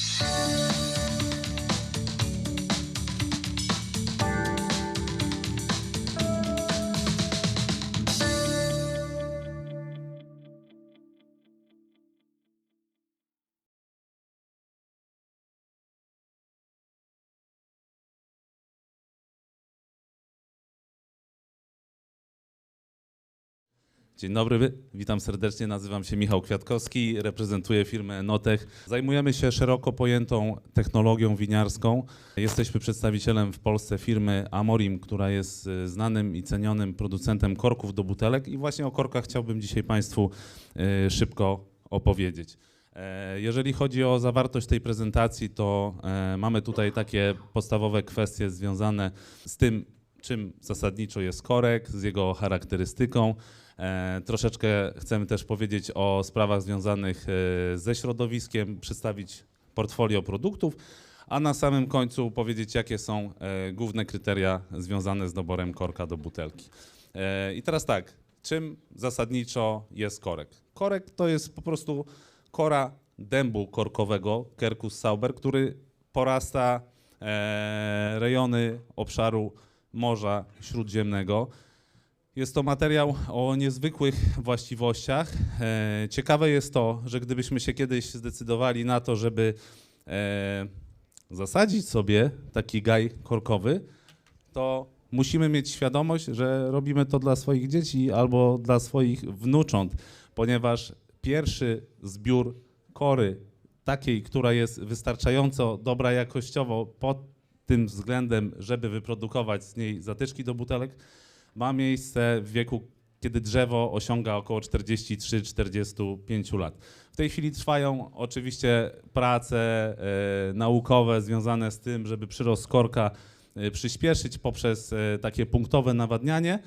Thank you. Dzień dobry, witam serdecznie. Nazywam się Michał Kwiatkowski, reprezentuję firmę Notech. Zajmujemy się szeroko pojętą technologią winiarską. Jesteśmy przedstawicielem w Polsce firmy Amorim, która jest y, znanym i cenionym producentem korków do butelek i właśnie o korkach chciałbym dzisiaj Państwu y, szybko opowiedzieć. E, Jeżeli chodzi o zawartość tej prezentacji, to e, mamy tutaj takie podstawowe kwestie związane z tym, czym zasadniczo jest korek, z jego charakterystyką. E, troszeczkę chcemy też powiedzieć o sprawach związanych e, ze środowiskiem, przedstawić portfolio produktów, a na samym końcu powiedzieć, jakie są e, główne kryteria związane z doborem korka do butelki. I teraz tak, czym zasadniczo jest korek? Korek to jest po prostu kora dębu korkowego, Quercus sauber, który porasta rejony obszaru Morza Śródziemnego. Jest to materiał o niezwykłych właściwościach. E, ciekawe jest to, że gdybyśmy się kiedyś zdecydowali na to, żeby e, zasadzić sobie taki gaj korkowy, to musimy mieć świadomość, że robimy to dla swoich dzieci albo dla swoich wnucząt, ponieważ pierwszy zbiór kory, takiej, która jest wystarczająco dobra jakościowo pod tym względem, żeby wyprodukować z niej zatyczki do butelek, ma miejsce w wieku, kiedy drzewo osiąga około 43-45 lat. W tej chwili trwają oczywiście prace e, naukowe związane z tym, żeby przyrost korka e, przyspieszyć poprzez e, takie punktowe nawadnianie.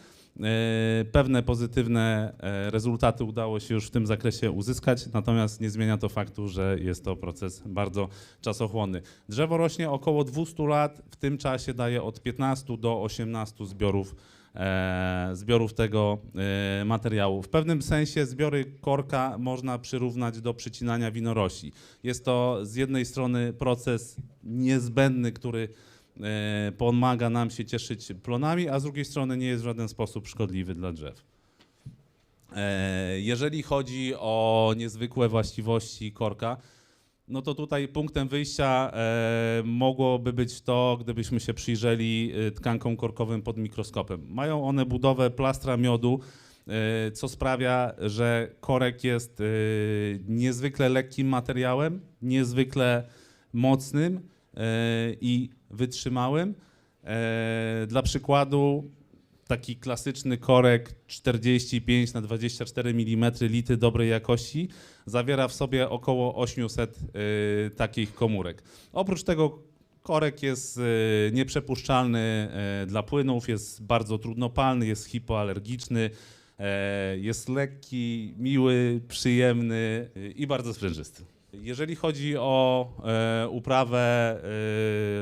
Pewne pozytywne rezultaty udało się już w tym zakresie uzyskać, natomiast nie zmienia to faktu, że jest to proces bardzo czasochłonny. Drzewo rośnie około 200 lat, w tym czasie daje od 15 do 18 zbiorów, zbiorów tego e, materiału. W pewnym sensie zbiory korka można przyrównać do przycinania winorośli. Jest to z jednej strony proces niezbędny, który e, pomaga nam się cieszyć plonami, a z drugiej strony nie jest w żaden sposób szkodliwy dla drzew. E, Jeżeli chodzi o niezwykłe właściwości korka, no to tutaj punktem wyjścia e, mogłoby być to, gdybyśmy się przyjrzeli e, tkankom korkowym pod mikroskopem. Mają one budowę plastra miodu, e, co sprawia, że korek jest e, niezwykle lekkim materiałem, niezwykle mocnym e, i wytrzymałym. E, Dla przykładu taki klasyczny korek 45 na 24 mm lity dobrej jakości zawiera w sobie około 800 y, takich komórek. Oprócz tego korek jest y, nieprzepuszczalny y, dla płynów, jest bardzo trudnopalny, jest hipoalergiczny, e, jest lekki, miły, przyjemny y, i bardzo sprężysty. Jeżeli chodzi o e, uprawę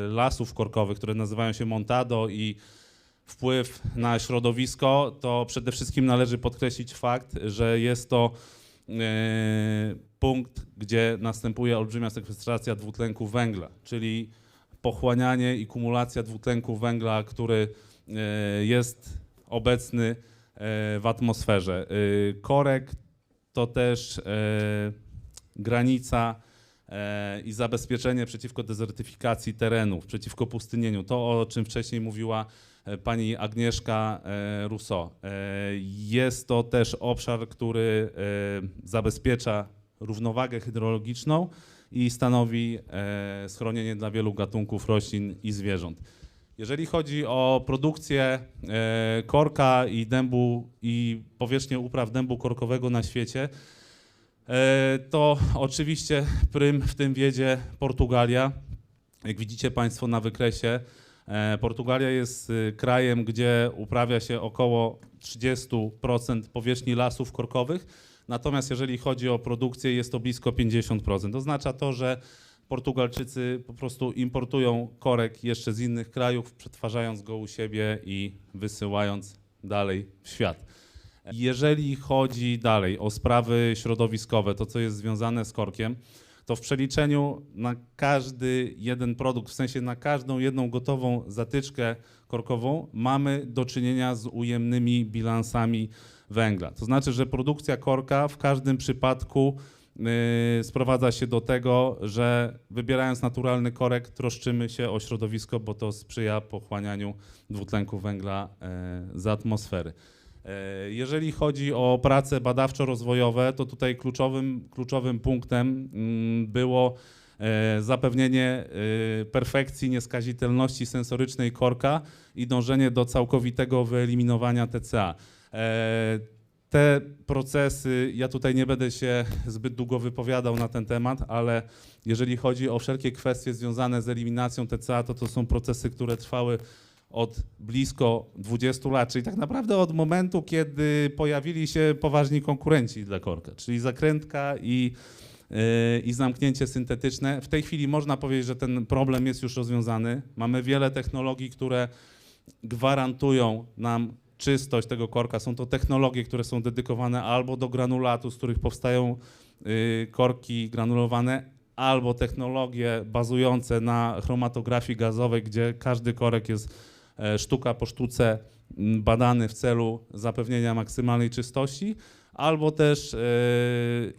y, lasów korkowych, które nazywają się montado i wpływ na środowisko, to przede wszystkim należy podkreślić fakt, że jest to e, punkt, gdzie następuje olbrzymia sekwestracja dwutlenku węgla, czyli pochłanianie i kumulacja dwutlenku węgla, który e, jest obecny e, w atmosferze. Korek to też granica i zabezpieczenie przeciwko dezertyfikacji terenów, przeciwko pustynieniu. To, o czym wcześniej mówiła pani Agnieszka e, Rousseau. E, Jest to też obszar, który e, zabezpiecza równowagę hydrologiczną i stanowi e, schronienie dla wielu gatunków roślin i zwierząt. Jeżeli chodzi o produkcję e, korka i dębu i powierzchnię upraw dębu korkowego na świecie, E, to oczywiście prym w tym wiedzie Portugalia. Jak widzicie Państwo na wykresie, e, Portugalia jest y, krajem, gdzie uprawia się około 30% powierzchni lasów korkowych, natomiast jeżeli chodzi o produkcję, jest to blisko 50%. Oznacza to, że Portugalczycy po prostu importują korek jeszcze z innych krajów, przetwarzając go u siebie i wysyłając dalej w świat. Jeżeli chodzi dalej o sprawy środowiskowe, to co jest związane z korkiem, to w przeliczeniu na każdy jeden produkt, w sensie na każdą jedną gotową zatyczkę korkową, mamy do czynienia z ujemnymi bilansami węgla. To znaczy, że produkcja korka w każdym przypadku yy, sprowadza się do tego, że wybierając naturalny korek, troszczymy się o środowisko, bo to sprzyja pochłanianiu dwutlenku węgla yy, z atmosfery. E, Jeżeli chodzi o prace badawczo-rozwojowe, to tutaj kluczowym, kluczowym punktem mm, było e, zapewnienie e, perfekcji nieskazitelności sensorycznej korka i dążenie do całkowitego wyeliminowania TCA. Te procesy, ja tutaj nie będę się zbyt długo wypowiadał na ten temat, ale jeżeli chodzi o wszelkie kwestie związane z eliminacją TCA, to to są procesy, które trwały od blisko 20 lat, czyli tak naprawdę od momentu, kiedy pojawili się poważni konkurenci dla korka, czyli zakrętka i, yy, i zamknięcie syntetyczne. W tej chwili można powiedzieć, że ten problem jest już rozwiązany. Mamy wiele technologii, które gwarantują nam czystość tego korka. Są to technologie, które są dedykowane albo do granulatu, z których powstają yy, korki granulowane, albo technologie bazujące na chromatografii gazowej, gdzie każdy korek jest sztuka po sztuce badany w celu zapewnienia maksymalnej czystości, albo też e,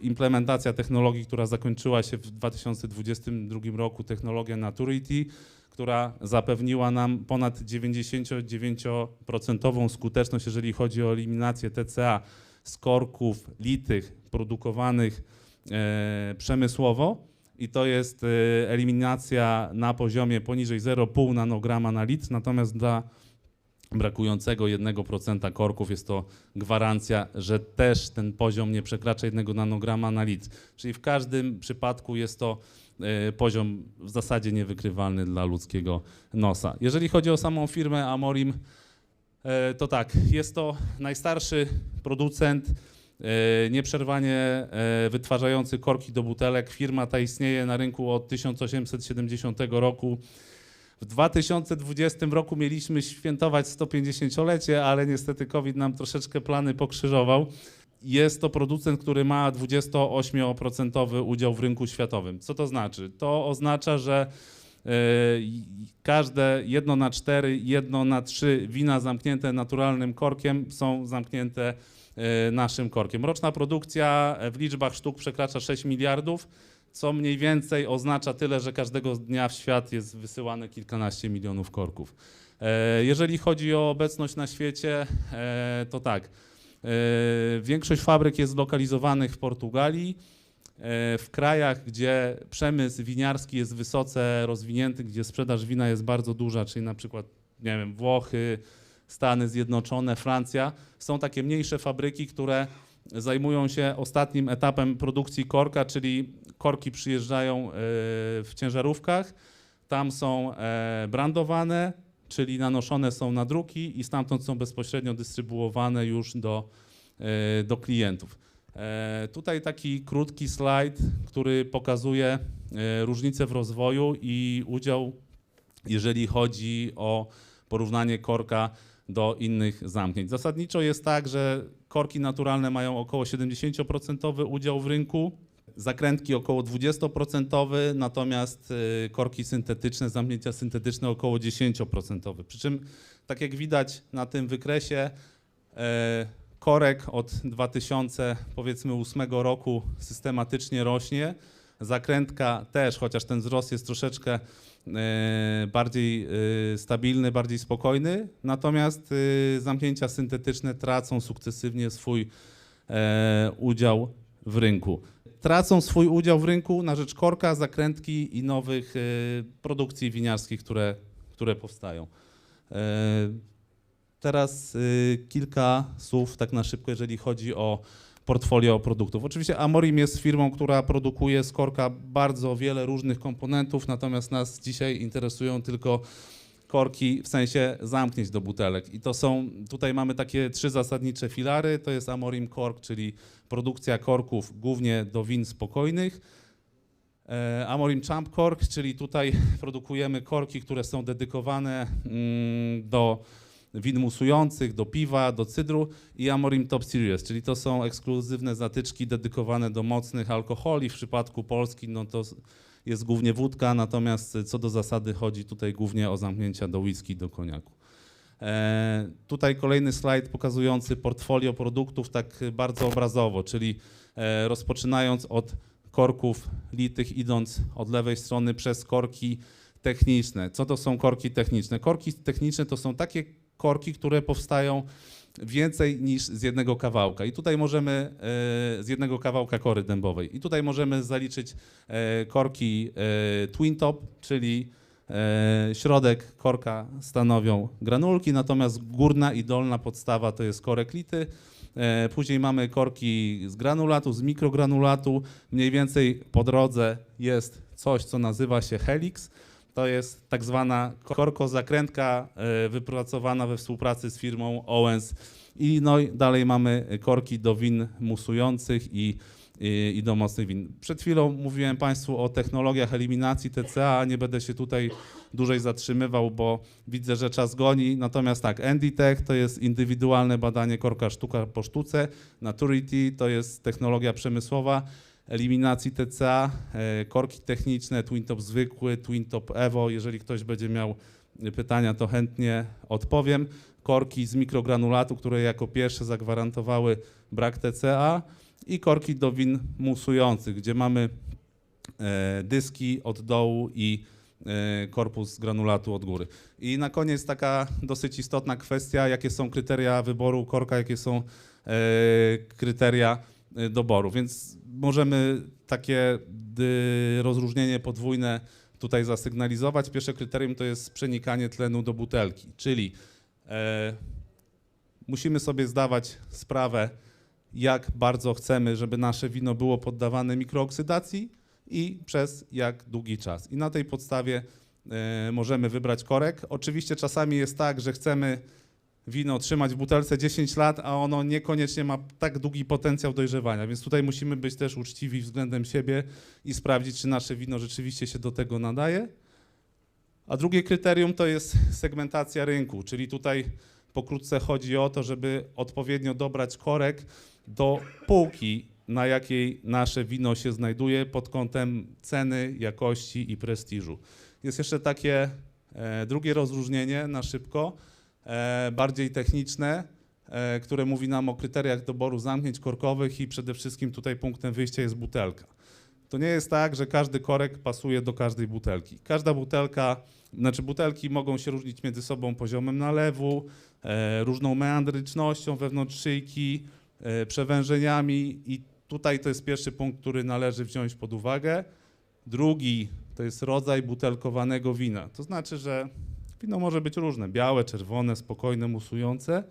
implementacja technologii, która zakończyła się w 2022 roku, technologia Naturity, która zapewniła nam ponad 99% skuteczność, jeżeli chodzi o eliminację TCA z korków litych produkowanych e, przemysłowo i to jest e, eliminacja na poziomie poniżej 0,5 nanograma na litr, natomiast dla brakującego 1% korków jest to gwarancja, że też ten poziom nie przekracza 1 nanograma na litr. Czyli w każdym przypadku jest to e, poziom w zasadzie niewykrywalny dla ludzkiego nosa. Jeżeli chodzi o samą firmę Amorim, e, to tak, jest to najstarszy producent nieprzerwanie e, wytwarzający korki do butelek. Firma ta istnieje na rynku od 1870 roku. W 2020 roku mieliśmy świętować 150-lecie, ale niestety COVID nam troszeczkę plany pokrzyżował. Jest to producent, który ma 28% udział w rynku światowym. Co to znaczy? To oznacza, że e, każde jedno na cztery, jedno na trzy wina zamknięte naturalnym korkiem są zamknięte e, naszym korkiem. Roczna produkcja e, w liczbach sztuk przekracza 6 miliardów, co mniej więcej oznacza tyle, że każdego dnia w świat jest wysyłane kilkanaście milionów korków. E, Jeżeli chodzi o obecność na świecie, e, to tak. e, Większość fabryk jest zlokalizowanych w Portugalii. E, W krajach, gdzie przemysł winiarski jest wysoce rozwinięty, gdzie sprzedaż wina jest bardzo duża, czyli na przykład, nie wiem, Włochy, Stany Zjednoczone, Francja, są takie mniejsze fabryki, które zajmują się ostatnim etapem produkcji korka, czyli korki przyjeżdżają e, w ciężarówkach, tam są e, brandowane, czyli nanoszone są na druki i stamtąd są bezpośrednio dystrybuowane już do, e, do klientów. Tutaj taki krótki slajd, który pokazuje różnice w rozwoju i udział, jeżeli chodzi o porównanie korka do innych zamknięć. Zasadniczo jest tak, że korki naturalne mają około 70% udział w rynku, zakrętki około 20%, natomiast y, korki syntetyczne, zamknięcia syntetyczne około 10%. Przy czym, tak jak widać na tym wykresie, e, korek od 2000, powiedzmy 8 roku systematycznie rośnie. Zakrętka też, chociaż ten wzrost jest troszeczkę bardziej e, stabilny, bardziej spokojny, natomiast e, zamknięcia syntetyczne tracą sukcesywnie swój e, udział w rynku. Tracą swój udział w rynku na rzecz korka, zakrętki i nowych e, produkcji winiarskich, które, które powstają. E, Teraz kilka słów tak na szybko, jeżeli chodzi o portfolio produktów. Oczywiście Amorim jest firmą, która produkuje z korka bardzo wiele różnych komponentów, natomiast nas dzisiaj interesują tylko korki w sensie zamknięć do butelek. I to są, tutaj mamy takie trzy zasadnicze filary, to jest Amorim Cork, czyli produkcja korków głównie do win spokojnych, E, Amorim Champ Cork, czyli tutaj produkujemy korki, które są dedykowane mm, do win musujących, do piwa, do cydru i Amorim Top Series, czyli to są ekskluzywne zatyczki dedykowane do mocnych alkoholi. W przypadku Polski no to jest głównie wódka, natomiast co do zasady chodzi tutaj głównie o zamknięcia do whisky, do koniaku. E, tutaj kolejny slajd pokazujący portfolio produktów tak bardzo obrazowo, czyli e, rozpoczynając od korków litych, idąc od lewej strony przez korki techniczne. Co to są korki techniczne? Korki techniczne to są takie korki, które powstają więcej niż z jednego kawałka. I tutaj możemy e, z jednego kawałka kory dębowej. I tutaj możemy zaliczyć e, korki e, twin top, czyli środek korka stanowią granulki, natomiast górna i dolna podstawa to jest korek lity. Później mamy korki z granulatu, z mikrogranulatu. Mniej więcej po drodze jest coś, co nazywa się helix. To jest tak zwana korkozakrętka e, wypracowana we współpracy z firmą Owens. I no i dalej mamy korki do win musujących i, i, i do mocnych win. Przed chwilą mówiłem Państwu o technologiach eliminacji TCA, nie będę się tutaj dłużej zatrzymywał, bo widzę, że czas goni. Natomiast tak, NDTech to jest indywidualne badanie korka sztuka po sztuce, Naturity to jest technologia przemysłowa, eliminacji TCA, e, korki techniczne, Twin Top zwykły, Twin Top Evo. Jeżeli ktoś będzie miał pytania, to chętnie odpowiem. Korki z mikrogranulatu, które jako pierwsze zagwarantowały brak TCA i korki do win musujących, gdzie mamy e, dyski od dołu i e, korpus granulatu od góry. I na koniec taka dosyć istotna kwestia, jakie są kryteria wyboru korka, jakie są kryteria doboru. Więc możemy takie rozróżnienie podwójne tutaj zasygnalizować. Pierwsze kryterium to jest przenikanie tlenu do butelki, czyli e, musimy sobie zdawać sprawę, jak bardzo chcemy, żeby nasze wino było poddawane mikrooksydacji i przez jak długi czas. I na tej podstawie e, możemy wybrać korek. Oczywiście czasami jest tak, że chcemy wino trzymać w butelce 10 lat, a ono niekoniecznie ma tak długi potencjał dojrzewania, więc tutaj musimy być też uczciwi względem siebie i sprawdzić, czy nasze wino rzeczywiście się do tego nadaje. A drugie kryterium to jest segmentacja rynku, czyli tutaj pokrótce chodzi o to, żeby odpowiednio dobrać korek do półki, na jakiej nasze wino się znajduje pod kątem ceny, jakości i prestiżu. Jest jeszcze takie e, drugie rozróżnienie na szybko, bardziej techniczne, e, które mówi nam o kryteriach doboru zamknięć korkowych i przede wszystkim tutaj punktem wyjścia jest butelka. To nie jest tak, że każdy korek pasuje do każdej butelki. Każda butelka, znaczy butelki mogą się różnić między sobą poziomem nalewu, e, różną meandrycznością wewnątrz szyjki, e, przewężeniami i tutaj to jest pierwszy punkt, który należy wziąć pod uwagę. Drugi to jest rodzaj butelkowanego wina. To znaczy, że wino może być różne, białe, czerwone, spokojne, musujące.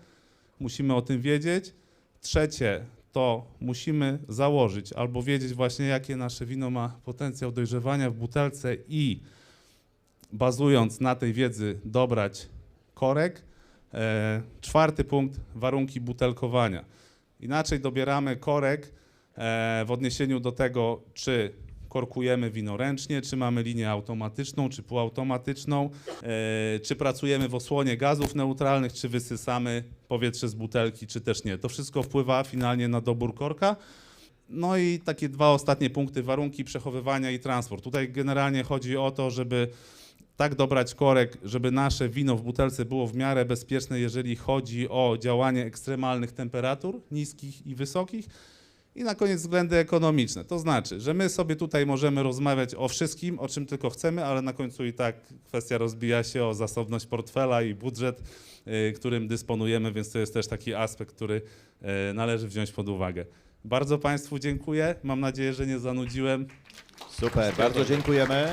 Musimy o tym wiedzieć. Trzecie to musimy założyć albo wiedzieć właśnie, jakie nasze wino ma potencjał dojrzewania w butelce i bazując na tej wiedzy dobrać korek. E, czwarty punkt, warunki butelkowania. Inaczej dobieramy korek e, w odniesieniu do tego, czy korkujemy wino ręcznie, czy mamy linię automatyczną, czy półautomatyczną, e, czy pracujemy w osłonie gazów neutralnych, czy wysysamy powietrze z butelki, czy też nie. To wszystko wpływa finalnie na dobór korka. No i takie dwa ostatnie punkty, warunki przechowywania i transport. Tutaj generalnie chodzi o to, żeby tak dobrać korek, żeby nasze wino w butelce było w miarę bezpieczne, jeżeli chodzi o działanie ekstremalnych temperatur, niskich i wysokich. I na koniec względy ekonomiczne. To znaczy, że my sobie tutaj możemy rozmawiać o wszystkim, o czym tylko chcemy, ale na końcu i tak kwestia rozbija się o zasobność portfela i budżet, y, którym dysponujemy, więc to jest też taki aspekt, który y, należy wziąć pod uwagę. Bardzo Państwu dziękuję. Mam nadzieję, że nie zanudziłem. Super, bardzo dziękujemy.